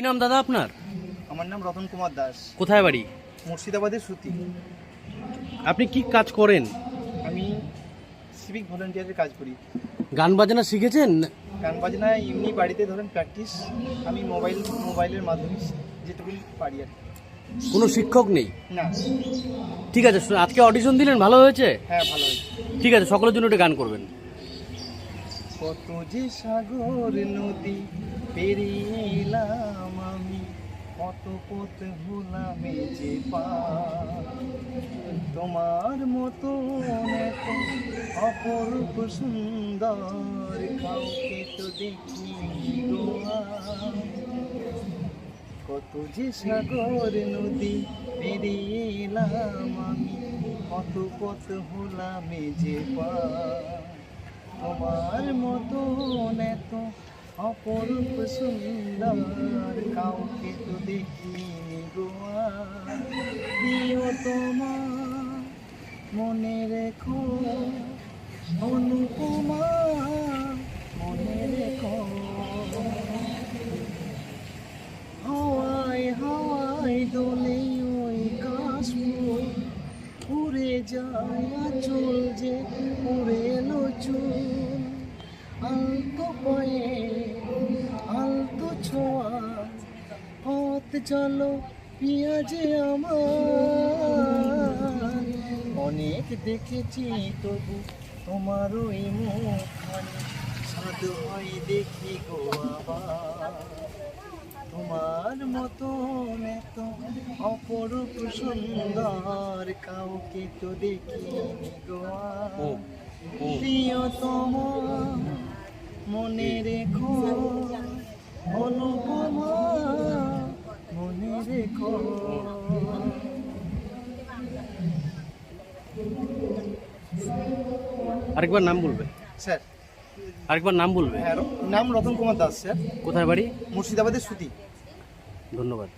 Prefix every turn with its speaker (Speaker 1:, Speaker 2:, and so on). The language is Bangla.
Speaker 1: কি নাম দাদা আপনার?
Speaker 2: আমার নাম রতন কুমার দাস।
Speaker 1: কোথায় বাড়ি?
Speaker 2: মুর্শিদাবাদের সুতি।
Speaker 1: আপনি কি কাজ করেন?
Speaker 2: আমি সিভিক ভলেন্টিয়ারের কাজ করি।
Speaker 1: গান বাজনা শিখেছেন?
Speaker 2: গান বাজনা এমনি বাড়িতে ধরেন প্র্যাকটিস আমি মোবাইল মোবাইলের মাধ্যমে যেটুকু পারি আর কি।
Speaker 1: কোনো শিক্ষক নেই?
Speaker 2: না।
Speaker 1: ঠিক আছে আজকে অডিশন দিলেন ভালো হয়েছে?
Speaker 2: হ্যাঁ ভালো হয়েছে।
Speaker 1: ঠিক আছে সকলের জন্য একটা গান করবেন।
Speaker 2: কত যে সাগর নদী পেরিয়ে এলাম কত পথ ভুলামে যে তোমার মতো এত অপরূপ সুন্দর কাউকে তো দেখি। কত যে সাগর নদী পেরিয়ে এলাম আমি, কত পথ হলামে যে পার তোমার মতো এত অপরূপ সুন্দর, কাউকে তো দেখিনি গোয়া প্রিয় তোমার মনে রেখো অনুপমা মনে রেখো। হাওয়ায় হাওয়ায় দোলে ওই কাশফুল, উড়ে যায় আচল যে উড়ে এলো চুল। পথ চলো পিয়াজে আমার। অনেক দেখেছি তবু তোমার ওই মুখখানি। সাধু হয় দেখি গো আবার। তোমার মতো এত অপরূপ সুন্দর কাউকে তো দেখিনি
Speaker 1: ও।
Speaker 2: প্রিয়তম মনে রেখো
Speaker 1: আরেকবার নাম বলবে।
Speaker 2: স্যার।
Speaker 1: আরেকবার নাম বলবে।
Speaker 2: হ্যাঁ নাম রতন কুমার দাস স্যার।
Speaker 1: কোথায় বাড়ি?
Speaker 2: মুর্শিদাবাদের সুতি।
Speaker 1: ধন্যবাদ।